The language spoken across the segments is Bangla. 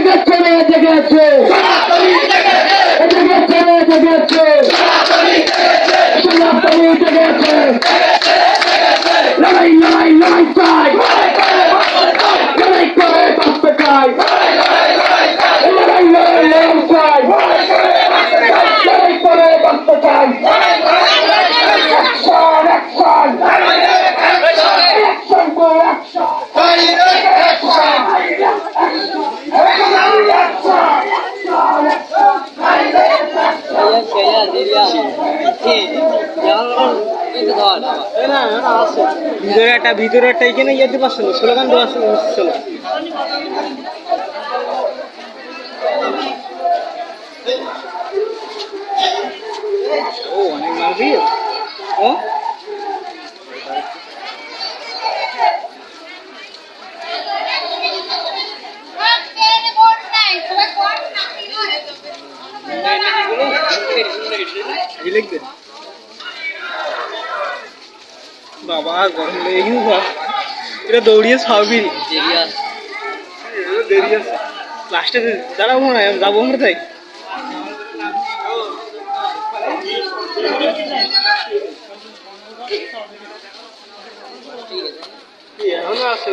জেগেছে মেয়ে জেগেছে জেগেছে মেয়ে জেগেছে সনাতনী জেগেছে ভিতরে একটা ভিতরে একটা এখানে দিতে পারছ না। স্লোগান দেওয়া ছিল ও, অনেক মারবি ও? লিখবে? বাবা গরম লেগে গেছে এটা দৌড়িয়ে সবই দেরি আছে। লাস্টে দাঁড়াবো না যাব আমরা তাই। এখনও আছে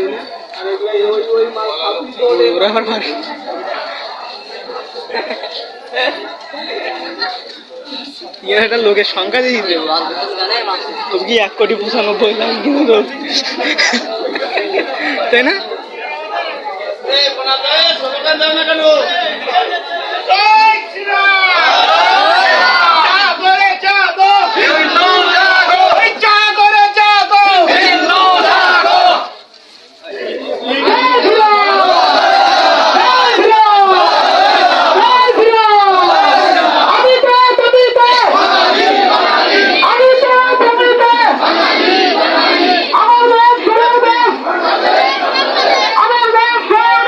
ওরা আবার মারে। ইয়ে একটা লোকের সংখ্যা দিয়ে দিতে তুমি কি এক কোটি পঁচানব্বই লাখ কিন্তু তাই না? আমি তো তুমি তো আমি তো তুমি তো আমার নাম শুনবে আমার নাম শুনবে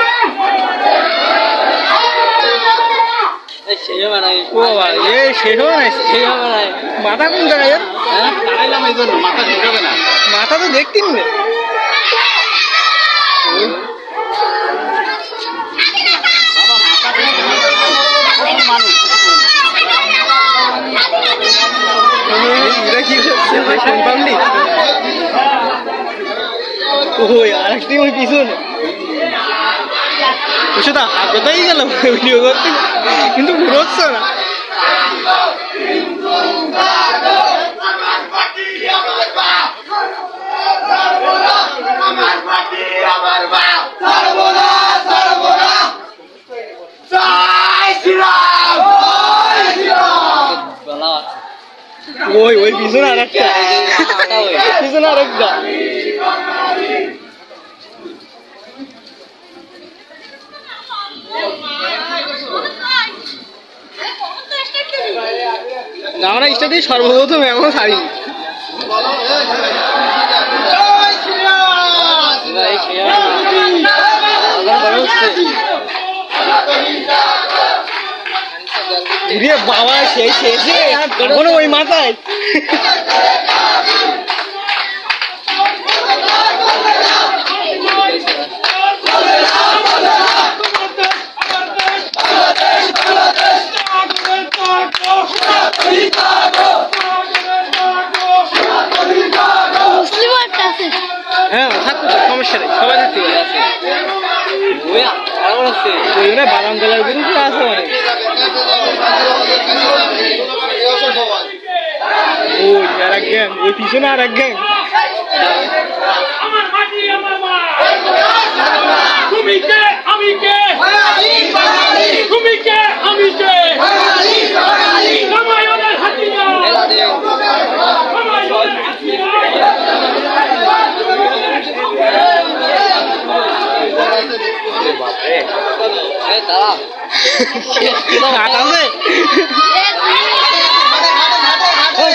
ও বাবা এ শেষ হবে না? শেষ হবে না। মাথা কোন জায়গায় এর? দাঁড়াইলাম এই মাথা না। মাথা তো দেখতেন না মাথা ওই আর একটি ওই পিছনে। ওষুধ হাত গেল ভিডিও করতে। কিন্তু ঘুরোচ্ছে না। ওই ওই পিছনে আর একটা পিছনে আর একটা আমরা স্টাডি সর্বপ্রথম এখনও ছাড়িনি রে বাবা সেই শেষে এখনও ওই মাথায়। হ্যাঁ থাকতো সমস্যা নেই সবাই থাকতে পারে। ওই জন্য বাদাম তলার বিরুদ্ধে আছে অনেক ওই আর এক গ্যাং ওই পিছনে আর এক গ্যাং তুমি কে? আমি কে? তুমি কে? আমি কে? আছে ওই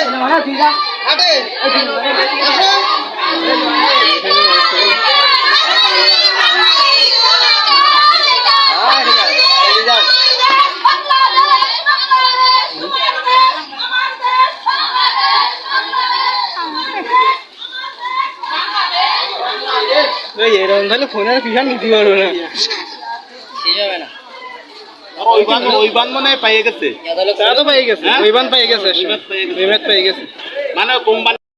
তাহলে ফোনে আর পিছন নিতে পারব না ওই বান ওই বান পাইয়ে গেছে তা তো পেয়ে গেছে? ওই বান পেয়ে গেছে ওই বান পেয়ে গেছে। ওই বান পেয়ে গেছে মানে কোম্পানি